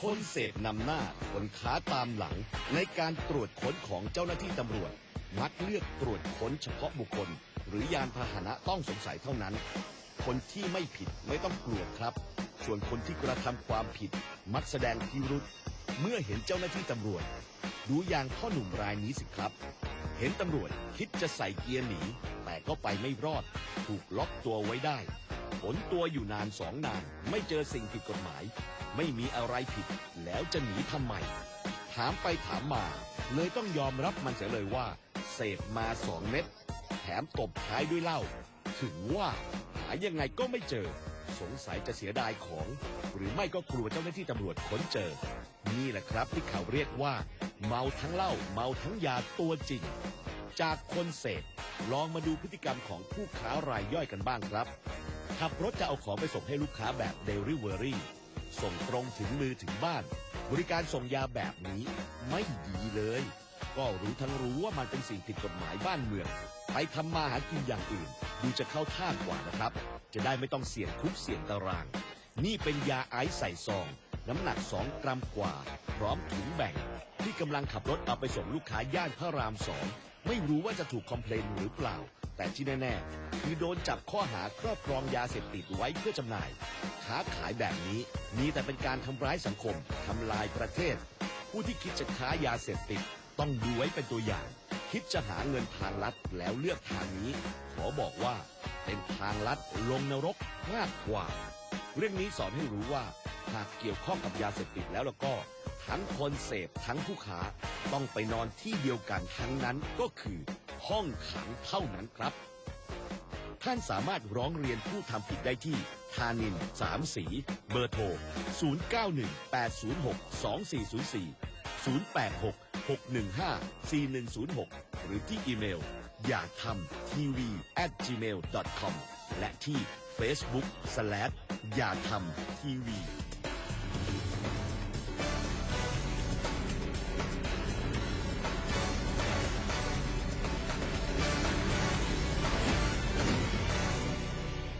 คนเสพนำหน้าคนค้าตามหลัง ในการตรวจค้นของเจ้าหน้าที่ตำรวจ มักเลือกตรวจค้นเฉพาะบุคคล หรือยานพาหนะต้องสงสัยเท่านั้น คนที่ไม่ผิดไม่ต้องกลัวครับ ส่วนคนที่กระทำความผิด มักแสดงพิรุษเมื่อเห็นเจ้าหน้าที่ตำรวจ ดูอย่างพ่อหนุ่มรายนี้สิครับ เห็นตำรวจคิดจะใส่เกียร์หนีแต่ก็ไปไม่รอด ถูกล็อกตัวไว้ได้ ผลตัวอยู่นานสองนาน ไม่เจอสิ่งผิดกฎหมาย ไม่มีอะไรผิด แล้วจะหนีทำไม ถามไปถามมา เลยต้องยอมรับมันเสียเลยว่า เสพมาสองเม็ดแถมตบท้ายด้วยเหล้าถึงว่าหายังไงก็ไม่เจอ สงสัยจะเสียดายของ หรือไม่ก็กลัวเจ้าหน้าที่ตำรวจค้นเจอ นี่แหละครับที่เขาเรียกว่า เมาทั้งเหล้าเมาทั้งยาตัวจริง จากคนเสพลองมาดูพฤติกรรมของผู้ค้ารายย่อยกันบ้างครับ ขับรถจะเอาของไปส่งให้ลูกค้าแบบเดลิเวอรี่ส่งตรงถึงมือถึงบ้าน บริการส่งยาแบบนี้ไม่ดีเลย ก็รู้ทั้งรู้ว่ามันเป็นสิ่งผิดกฎหมายบ้านเมือง ไปทำมาหากินอย่างอื่น ดูจะเข้าท่ากว่านะครับ จะได้ไม่ต้องเสี่ยงคุกเสี่ยงตาราง นี่เป็นยาไอซ์ใส่ซอง น้ำหนัก 2 กรัมกว่า พร้อมถุงแบ่ง ที่กำลังขับรถเอาไปส่งลูกค้าย่านพระรามสอง ไม่รู้ว่าจะถูกคอมเพลนหรือเปล่า แต่ที่แน่ๆคือโดนจับข้อหาครอบครองยาเสพติดไว้เพื่อจำหน่าย ค้าขายแบบนี้มีแต่เป็นการทำร้ายสังคมทำลายประเทศ ผู้ที่คิดจะค้ายาเสพติด ต้องดูไว้เป็นตัวอย่าง คิดจะหาเงินทางลัดแล้วเลือกทางนี้ ขอบอกว่า เป็นทางลัดลงนรกมากกว่า เรื่องนี้สอนให้รู้ว่าหากเกี่ยวข้องกับยาเสพติดแล้วแล้วก็ ทั้งคนเสพทั้งผู้ค้าต้องไปนอนที่เดียวกันทั้งนั้นก็คือ ห้องขังเท่านั้นครับ ท่านสามารถร้องเรียนผู้ทำผิดได้ที่ธานินสามสี เบอร์โทร 0918062404 0866154106 หรือที่อีเมล อยากทำทีวี at gmail com และที่ Facebook slash อยากทำทีวี